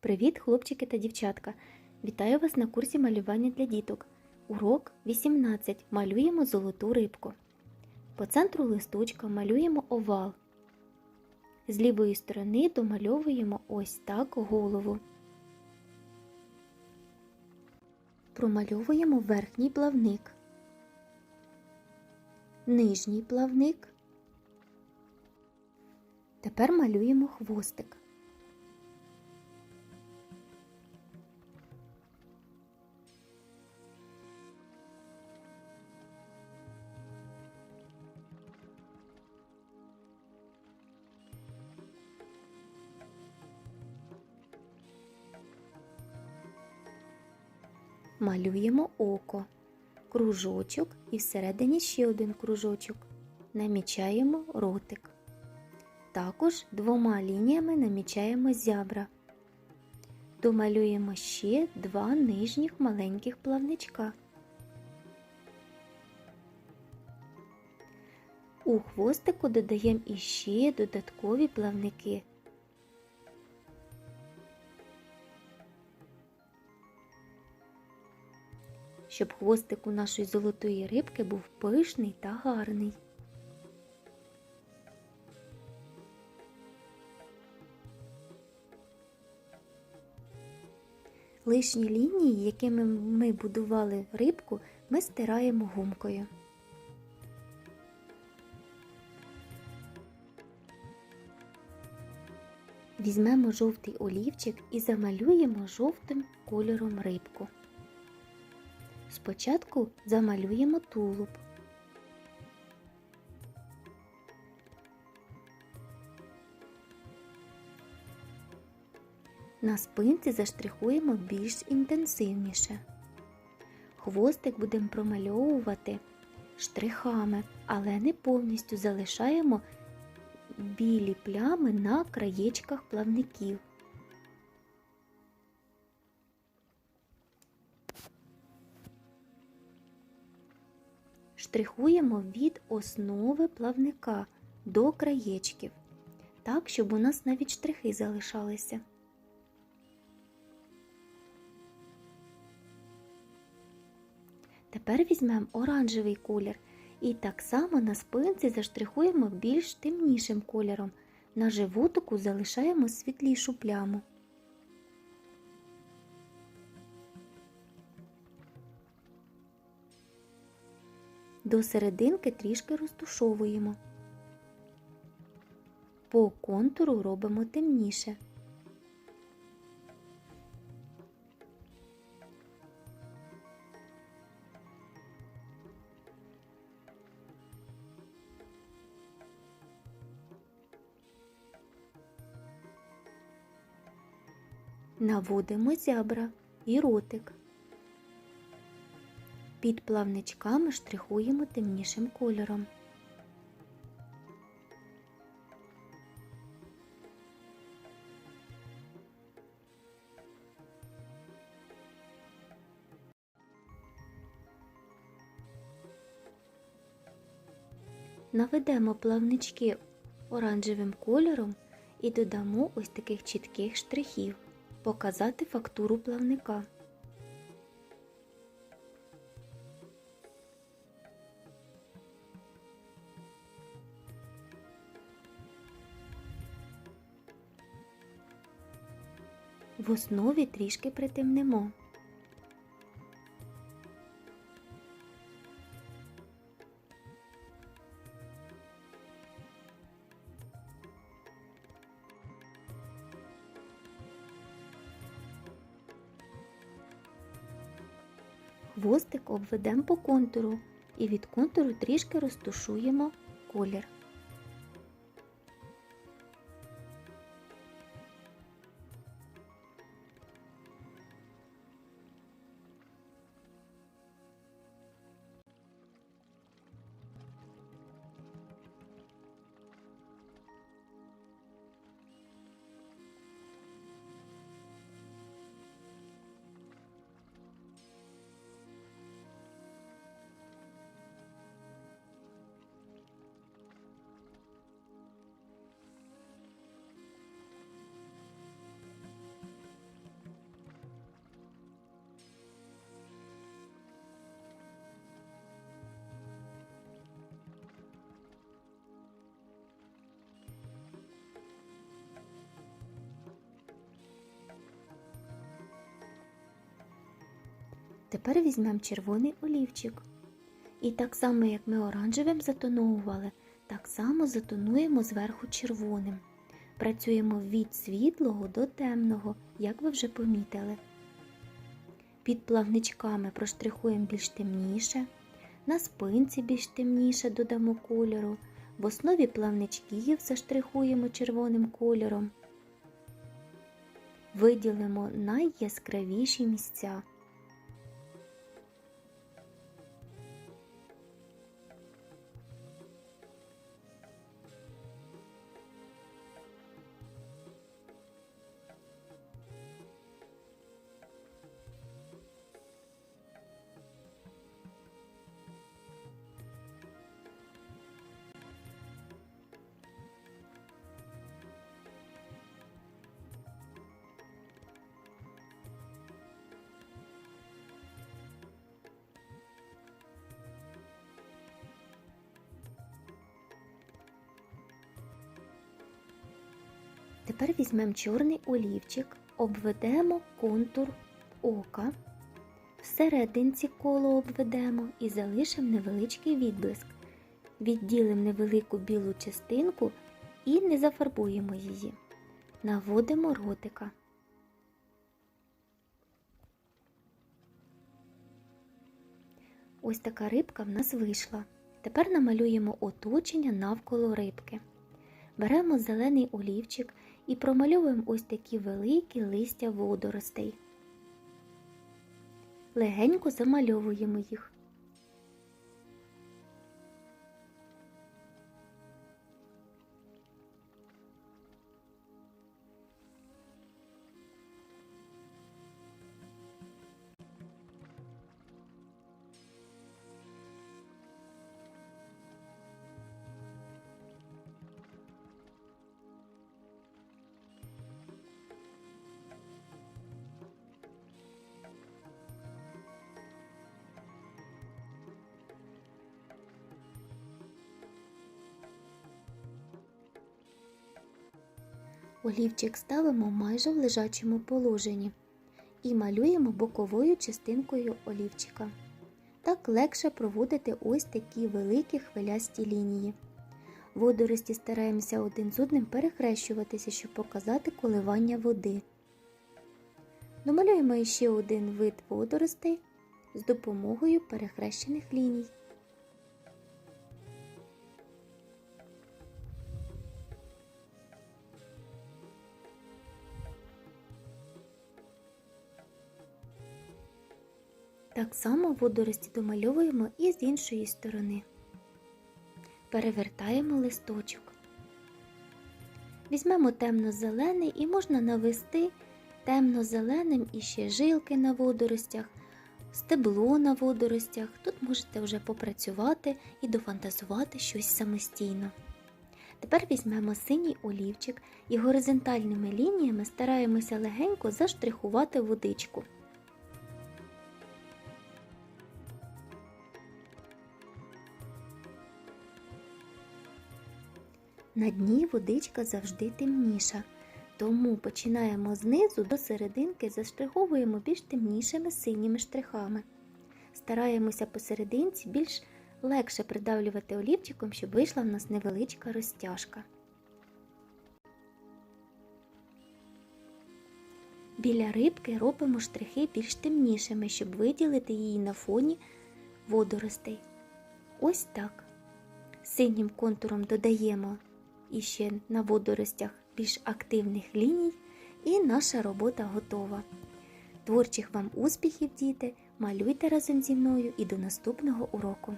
Привіт, хлопчики та дівчатка! Вітаю вас на курсі малювання для діток. Урок 18. Малюємо золоту рибку. По центру листочка малюємо овал. З лівої сторони домальовуємо ось так голову. Промальовуємо верхній плавник, нижній плавник. Тепер малюємо хвостик. Малюємо око, кружочок і всередині ще один кружочок. Намічаємо ротик. Також двома лініями намічаємо зябра. Домалюємо ще два нижніх маленьких плавничка. У хвостику додаємо іще додаткові плавники. Щоб хвостик у нашої золотої рибки був пишний та гарний. Лишні лінії, якими ми будували рибку, ми стираємо гумкою. Візьмемо жовтий олівчик і замалюємо жовтим кольором рибку. Спочатку замалюємо тулуб. На спинці заштрихуємо більш інтенсивніше. Хвостик будемо промальовувати штрихами, але не повністю залишаємо білі плями на краєчках плавників. Штрихуємо від основи плавника до краєчків, так, щоб у нас навіть штрихи залишалися. Тепер візьмемо оранжевий колір і так само на спинці заштрихуємо більш темнішим кольором. На животику залишаємо світлішу пляму. До серединки трішки розтушовуємо. По контуру робимо темніше. Наводимо зябра і ротик. Під плавничками штрихуємо темнішим кольором. Наведемо плавнички оранжевим кольором і додамо ось таких чітких штрихів, показати фактуру плавника. В основі трішки притемнемо. Хвостик обведемо по контуру і від контуру трішки розтушуємо колір. Тепер візьмемо червоний олівчик. І так само, як ми оранжевим затоновували, так само затонуємо зверху червоним. Працюємо від світлого до темного, як ви вже помітили. Під плавничками проштрихуємо більш темніше, на спинці більш темніше додамо кольору, в основі плавничків заштрихуємо червоним кольором. Виділимо найяскравіші місця. Тепер візьмемо чорний олівчик, обведемо контур ока, всерединці коло обведемо і залишимо невеличкий відблиск. Відділимо невелику білу частинку і не зафарбуємо її. Наводимо ротика. Ось така рибка в нас вийшла. Тепер намалюємо оточення навколо рибки. Беремо зелений олівчик і промальовуємо ось такі великі листя водоростей. Легенько замальовуємо їх. Олівчик ставимо майже в лежачому положенні і малюємо боковою частинкою олівчика. Так легше проводити ось такі великі хвилясті лінії. Водорості стараємося один з одним перехрещуватися, щоб показати коливання води. Домалюємо ще один вид водоростей з допомогою перехрещених ліній. Так само водорості домальовуємо і з іншої сторони. Перевертаємо листочок. Візьмемо темно-зелений і можна навести темно-зеленим іще жилки на водоростях, стебло на водоростях. Тут можете вже попрацювати і дофантазувати щось самостійно. Тепер візьмемо синій олівчик і горизонтальними лініями стараємося легенько заштрихувати водичку. На дні водичка завжди темніша, тому починаємо знизу до серединки, заштриховуємо більш темнішими синіми штрихами. Стараємося посерединці більш легше придавлювати олівчиком, щоб вийшла в нас невеличка розтяжка. Біля рибки робимо штрихи більш темнішими, щоб виділити її на фоні водоростей. Ось так. Синім контуром додаємо і ще на водоростях більш активних ліній, і наша робота готова. Творчих вам успіхів, діти! Малюйте разом зі мною і до наступного уроку!